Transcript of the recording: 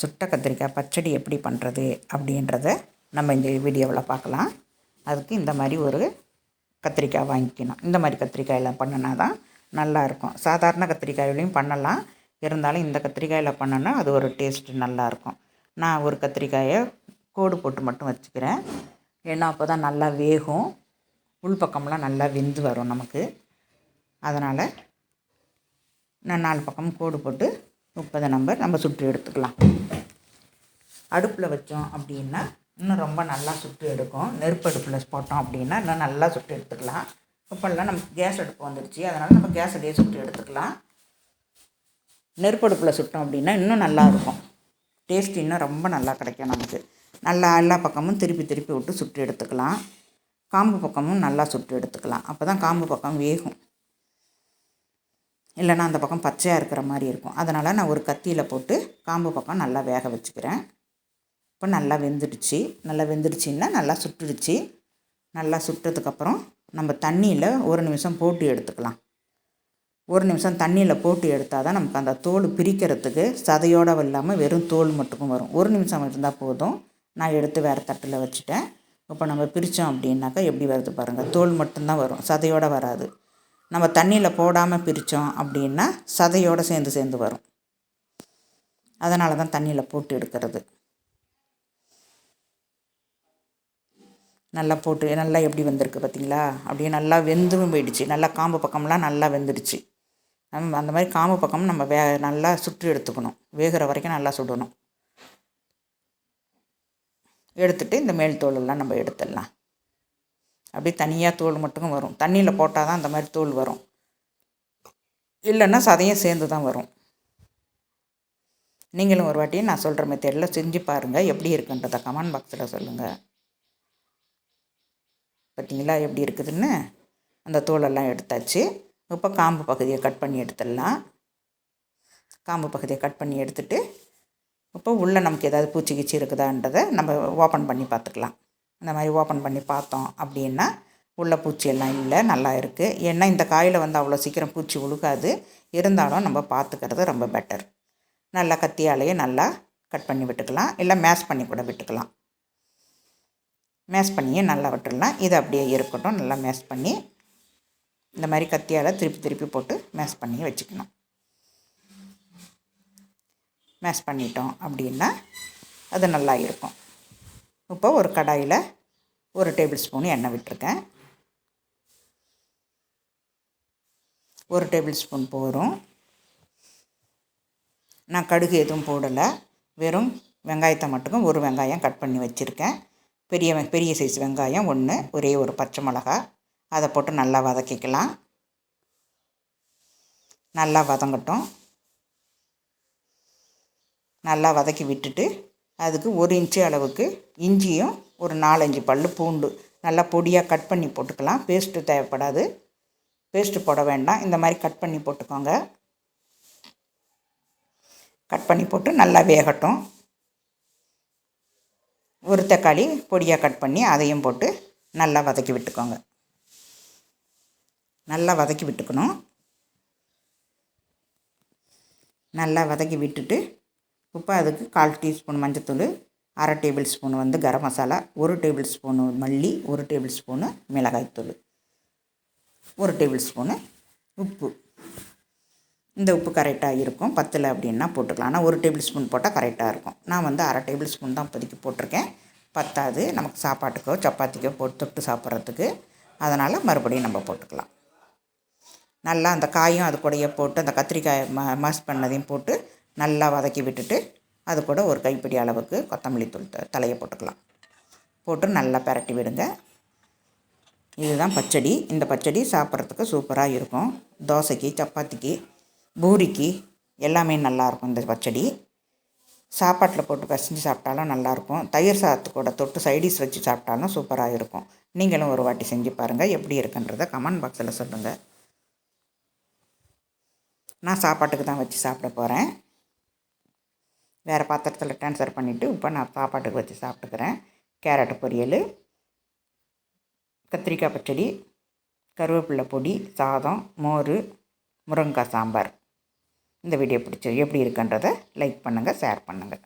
சுட்ட கத்திரிக்காய் பச்சடி எப்படி பண்ணுறது அப்படின்றத நம்ம இந்த வீடியோவில் பார்க்கலாம். அதுக்கு இந்த மாதிரி ஒரு கத்திரிக்காய் வாங்கிக்கணும். இந்த மாதிரி கத்திரிக்காயில் பண்ணினா தான் நல்லாயிருக்கும். சாதாரண கத்திரிக்காயிலையும் பண்ணலாம். இருந்தாலும் இந்த கத்திரிக்காயில் பண்ணோன்னா அது ஒரு டேஸ்ட்டு நல்லாயிருக்கும். நான் ஒரு கத்திரிக்காயை கோடு போட்டு மட்டும் வச்சுக்கிறேன். ஏன்னா அப்போ தான் நல்லா வேகும். உள்பக்கம்லாம் நல்லா வெந்து வரும் நமக்கு. அதனால் நான் நாலு பக்கம் கோடு போட்டு முப்பது நம்பர் நம்ம சுற்றி எடுத்துக்கலாம். அடுப்பில் வச்சோம் அப்படின்னா இன்னும் ரொம்ப நல்லா சுட்டு எடுக்கும். நெருப்பு அடுப்பில் போட்டோம் அப்படின்னா இன்னும் நல்லா சுட்டு எடுத்துக்கலாம். இப்போல்லாம் நமக்கு கேஸ் அடுப்பு வந்துடுச்சு அதனால் நம்ம கேஸ் அடியே சுட்டு எடுத்துக்கலாம். நெருப்பு அடுப்பில் சுட்டோம் அப்படின்னா இன்னும் நல்லாயிருக்கும் டேஸ்ட் இன்னும் ரொம்ப நல்லா கிடைக்கும் நமக்கு. நல்லா எல்லா பக்கமும் திருப்பி திருப்பி விட்டு சுட்டு எடுத்துக்கலாம். காம்பு பக்கமும் நல்லா சுட்டு எடுத்துக்கலாம். அப்போ தான் காம்பு பக்கம் வேகும். இல்லைன்னா அந்த பக்கம் பச்சையாக இருக்கிற மாதிரி இருக்கும். அதனால் நான் ஒரு கத்தியில் போட்டு காம்பு பக்கம் நல்லா வேக வச்சுக்கிறேன். இப்போ நல்லா வெந்துடுச்சு. நல்லா வெந்துடுச்சின்னா நல்லா சுட்டுடுச்சு. நல்லா சுட்டதுக்கப்புறம் நம்ம தண்ணியில் ஒரு நிமிஷம் போட்டு எடுத்துக்கலாம். ஒரு நிமிஷம் தண்ணியில் போட்டு எடுத்தால் தான் நமக்கு அந்த தோல் பிரிக்கிறதுக்கு சதையோடு இல்லாமல் வெறும் தோல் மட்டுக்கும் வரும். ஒரு நிமிஷம் இருந்தால் போதும். நான் எடுத்து வேறு தட்டில் வச்சுட்டேன். இப்போ நம்ம பிரித்தோம் அப்படின்னாக்கா எப்படி வருது பாருங்கள் தோல் மட்டும்தான் வரும். சதையோடு வராது. நம்ம தண்ணியில் போடாமல் பிரித்தோம் அப்படின்னா சதையோடு சேர்ந்து சேர்ந்து வரும். அதனால தான் தண்ணியில் போட்டு எடுக்கிறது. நல்லா போட்டு நல்லா எப்படி வந்திருக்கு பார்த்தீங்களா அப்படியே நல்லா வெந்தும் போயிடுச்சு. நல்லா காம்பு பக்கம்லாம் நல்லா வெந்துடுச்சு. நம்ம அந்த மாதிரி காம்பு பக்கம் நம்ம வே நல்லா சுற்றி எடுத்துக்கணும். வேகிற வரைக்கும் நல்லா சுடணும். எடுத்துகிட்டு இந்த மேல் தோலெல்லாம் நம்ம எடுத்துடலாம். அப்படியே தனியாக தோல் மட்டும் வரும். தண்ணியில் போட்டால் தான் அந்த மாதிரி தோல் வரும். இல்லைன்னா சதையும் சேர்ந்து தான் வரும். நீங்களும் ஒரு வாட்டி நான் சொல்கிற மெத்தேடில் செஞ்சு பாருங்கள் எப்படி இருக்குன்றதை கமெண்ட் பாக்ஸில் சொல்லுங்கள் பார்த்தீங்களா? எப்படி இருக்குதுன்னு? அந்த தோலெல்லாம் எடுத்தாச்சு. இப்போ காம்பு பகுதியை கட் பண்ணி எடுத்துடலாம். காம்பு பகுதியை கட் பண்ணி எடுத்துகிட்டு இப்போ உள்ளே நமக்கு ஏதாவது பூச்சி கீச்சி இருக்குதான்றதை நம்ம ஓப்பன் பண்ணி பார்த்துக்கலாம். இந்த மாதிரி ஓப்பன் பண்ணி பார்த்தோம் அப்படின்னா உள்ள பூச்சியெல்லாம் இல்லை நல்லா இருக்குது ஏன்னா இந்த காயில் வந்து அவ்வளோ சீக்கிரம் பூச்சி உழுகாது. இருந்தாலும் நம்ம பார்த்துக்கிறது ரொம்ப பெட்டர் நல்லா கத்தியாலேயே நல்லா கட் பண்ணி விட்டுக்கலாம். இல்லை மேஷ் பண்ணி கூட விட்டுக்கலாம். மேஷ் பண்ணியே நல்லா விட்டுடலாம். இது அப்படியே இருக்கட்டும். நல்லா மேஷ் பண்ணி இந்த மாதிரி கத்தியால் திருப்பி திருப்பி போட்டு மேஷ் பண்ணி வச்சுக்கணும். மேஷ் பண்ணிட்டோம் அப்படின்னா அது நல்லா இருக்கும். இப்போ ஒரு கடாயில் ஒரு டேபிள் ஸ்பூன் எண்ணெய் விட்டுருக்கேன். ஒரு டேபிள் ஸ்பூன் போகிறோம் நான் கடுகு எதுவும் போடலை. வெறும் வெங்காயத்தை மட்டும் ஒரு வெங்காயம் கட் பண்ணி வச்சுருக்கேன். பெரிய பெரிய சைஸ் வெங்காயம் ஒன்று ஒரே ஒரு பச்சை மிளகா. அதை போட்டு நல்லா வதக்கிக்கலாம். நல்லா வதங்கட்டும். நல்லா வதக்கி விட்டுட்டு அதுக்கு ஒரு இன்ச்சு அளவுக்கு இஞ்சியும் ஒரு நாலஞ்சு பல் பூண்டு நல்லா பொடியாக கட் பண்ணி போட்டுக்கலாம். பேஸ்ட்டு தேவைப்படாது. பேஸ்ட்டு போட வேண்டாம். இந்த மாதிரி கட் பண்ணி போட்டுக்கோங்க. கட் பண்ணி போட்டு நல்லா வேகட்டும். ஒரு தக்காளி பொடியாக கட் பண்ணி அதையும் போட்டு நல்லா வதக்கி விட்டுக்கோங்க. நல்லா வதக்கி விட்டுக்கணும். நல்லா வதக்கி விட்டுட்டு இப்போ அதுக்கு கால் டீஸ்பூன் மஞ்சத்தூள் அரை டேபிள் ஸ்பூன் வந்து கரம் மசாலா ஒரு டேபிள் ஸ்பூனு மல்லி ஒரு டேபிள் ஸ்பூனு மிளகாய்த்தூள் ஒரு டேபிள் ஸ்பூனு உப்பு. இந்த உப்பு கரெக்டாக இருக்கும். பத்தில் அப்படின்னா போட்டுக்கலாம். ஆனால் ஒரு டேபிள் ஸ்பூன் போட்டால் கரெக்டாக இருக்கும். நான் வந்து அரை டேபிள் ஸ்பூன் தான் இப்போதைக்கு போட்டிருக்கேன். பத்தாது. நமக்கு சாப்பாட்டுக்கோ சப்பாத்திக்கோ போட்டு தொட்டு சாப்பிட்றதுக்கு. அதனால் மறுபடியும் நம்ம போட்டுக்கலாம். நல்லா அந்த காயும் அது கூடயே போட்டு அந்த கத்திரிக்காய் ம மஸ் பண்ணதையும் போட்டு நல்லா வதக்கி விட்டுட்டு அது கூட ஒரு கைப்பிடி அளவுக்கு கொத்தமல்லி தூள் த தலையை போட்டுக்கலாம். போட்டு நல்லா பரட்டி விடுங்க. இதுதான் பச்சடி. இந்த பச்சடி சாப்பிட்றதுக்கு சூப்பராக இருக்கும். தோசைக்கு சப்பாத்திக்கு பூரிக்கு எல்லாமே நல்லாயிருக்கும் இந்த பச்சடி. சாப்பாட்டில் போட்டு பசஞ்சு சாப்பிட்டாலும் நல்லாயிருக்கும் தயிர் சாதத்து கூட தொட்டு சைடிஸ் வச்சு சாப்பிட்டாலும் சூப்பராக இருக்கும். நீங்களும் ஒரு வாட்டி செஞ்சு பாருங்கள் எப்படி இருக்குன்றத கமெண்ட் பாக்ஸில் சொல்லுங்கள் நான் சாப்பாட்டுக்கு தான் வச்சு சாப்பிட போகிறேன் வேறு பாத்திரத்தில் ட்ரான்ஸ்ஃபர் பண்ணிவிட்டு இப்போ நான் சாப்பாட்டுக்கு வச்சு சாப்பிட்டுக்கிறேன். கேரட் பொரியல் கத்திரிக்காய் பச்சடி கருவேப்பிலை பொடி சாதம் மோர் முருங்கைக்காய் சாம்பார். இந்த வீடியோ பிடிச்சது எப்படி இருக்குன்றதை லைக் பண்ணுங்கள் ஷேர் பண்ணுங்கள்